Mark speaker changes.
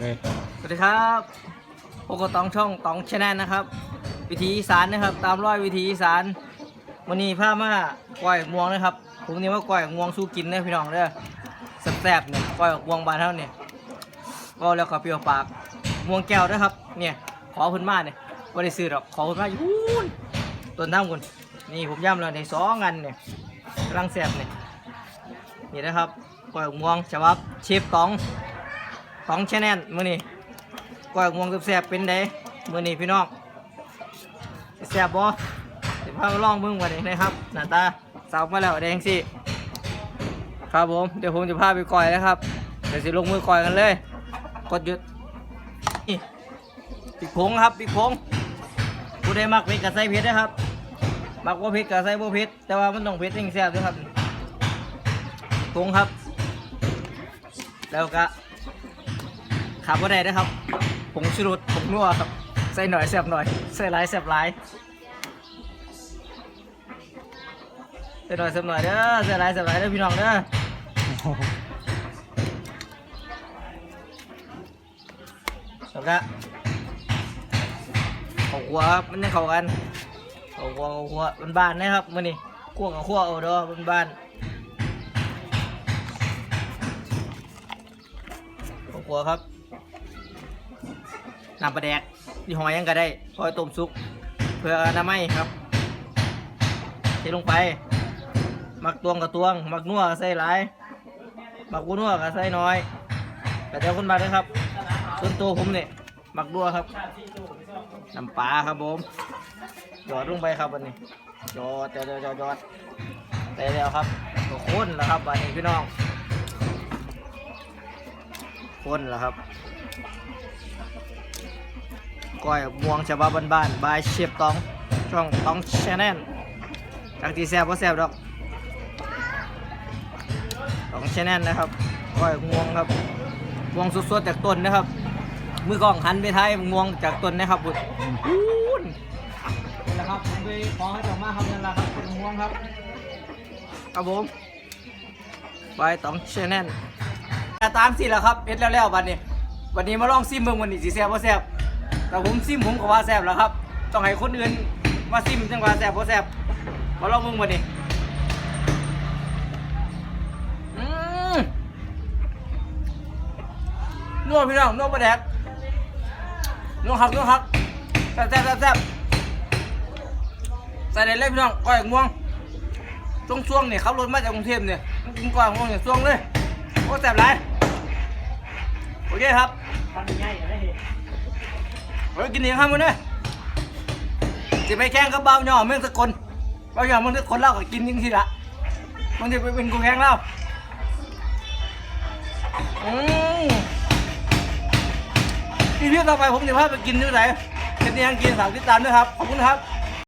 Speaker 1: เลย
Speaker 2: สวัสดีครับพวกกบตองช่องตองชแนลนะครับ วิถีอีสานนะครับ ตามร้อยวิถีอีสานวันนี้พามาก้อยม่วงนะครับ ผมนี่ว่าก้อยม่วงสู้กินนะพี่น้องเด้อแซ่บๆเนี่ยก้อยม่วงบานเท่าเนี่ยก็แล้วก็เปรี้ยวปากม่วงแก้วนะครับ เนี่ย ขอพิ่นมาเนี่ยไม่ได้ซื้อหรอก ขอพิ่นมาอยู่นู่นต้นท่าคุณนี่ผมย่ำแล้วในสองอันเนี่ยกำลังแซ่บเนี่ยนี่นะครับก้อยม่วงฉบับเชฟตอง สองชแนลมือนี้ก้อยงวงแซ่บๆเป็นไดมือนี้พี่น้องแซ่บบ่สิพามาลองเบิ่งวันนี้นะครับหน้าตาสาวมาแล้วแดงสิครับผมเดี๋ยวผมจะพาไปก้อยแล้วครับเดี๋ยวสิลงมือก้อยกันเลย กดหยุดปีกผงครับปีกผงผู้ใดมักเผ็ดก็ใส่เผ็ดนะครับมักบ่เผ็ดก็ใส่บ่เผ็ดแต่ว่ามันต้องเผ็ดจริงแซ่บด้วยครับผงครับ แล้วก็ ขาดว่าได้นะครับผงชูรสผงนัวครับ ใส่หน่อยแซ่บหน่อย ใส่หลายแซ่บหลายใส่หน่อยแซ่บหน่อยเด้อใส่หลายแซ่บหลายเด้อพี่น้องเด้อแล้วก็เขาหัวครับมันยังเข้ากันเขาหัวเขาหัวบ้านนะครับมื้อนี้คั่วกับคั่วเอาเด้อบ้านเขาหัวครับ น้ำปลาแดกยี่ห้อยังก็ได้พอยต้มซุปเพื่ออนามัยครับเทลงไป มักตวงกับตวง มักนัวก็ใส่หลาย มักบัวนัวก็ใส่น้อย แต่เดี๋ยวคนมาเลยครับส่วนตัวผมเนี่ยมักนัวครับน้ำปลาครับผมหยอดลงไปครับวันนี้หยอดหยอดหยอดยอดหยอดแต่แล้วครับก็ข้นแล้วครับวันนี้พี่น้องข้นแล้วครับ ก้อยม่วงฉบับบ้านๆบายเชฟตอง ช่องตองชแนลจากที่แซ่บก็แซ่บดอกตองชแนลนะครับก้อยม่วงครับม่วงสดๆจากต้นนะครับ มือกล้องหันไปท้ายม่วงจากต้นนะครับบุตรอู้นนี่แหละครับผมไปขอให้เจ้ามาครับนั่นแหละครับเป็นม่วงครับครับผมบายตองชแนลตามสิแหละครับเอ็ดแล้วๆบัดนี้วันนี้มาลองซิมเมืองวันนี้สิแซ่บบ่แซ่บ แต่ผมซิมผมก็ว่าแซ่บแล้วครับ ต้องให้คนอื่นมาซิมจังว่าแซ่บบ่แซ่บมาลองมึงมาดิอืมนัวพี่น้องนัวปลาแดกนัวหักนัวหักแซ่บแซ่บแซ่บใส่ได้เลยพี่น้องก้อยม่วงช่วงช่วงๆเนี่ยขับรถมาจากกรุงเทพเนี่ยกินก้อยม่วงเนี่ยช่วงเลยโอ้แซ่บหลายโอเคครับ ฮ้ยกินเองครับมึงเนี่ยจะไปแข่งกับเบาหน่อเมืองสกลเบาหน่อเมืองสกลเล่าก็กินยิ่งทีละมันจะไปเป็นกูแข่งเล่าอืมพี่พี่ต่อไปผมจะพาไปกินที่ไหนเป็นยังกินสากติดตามด้วยครับ ขอบคุณครับ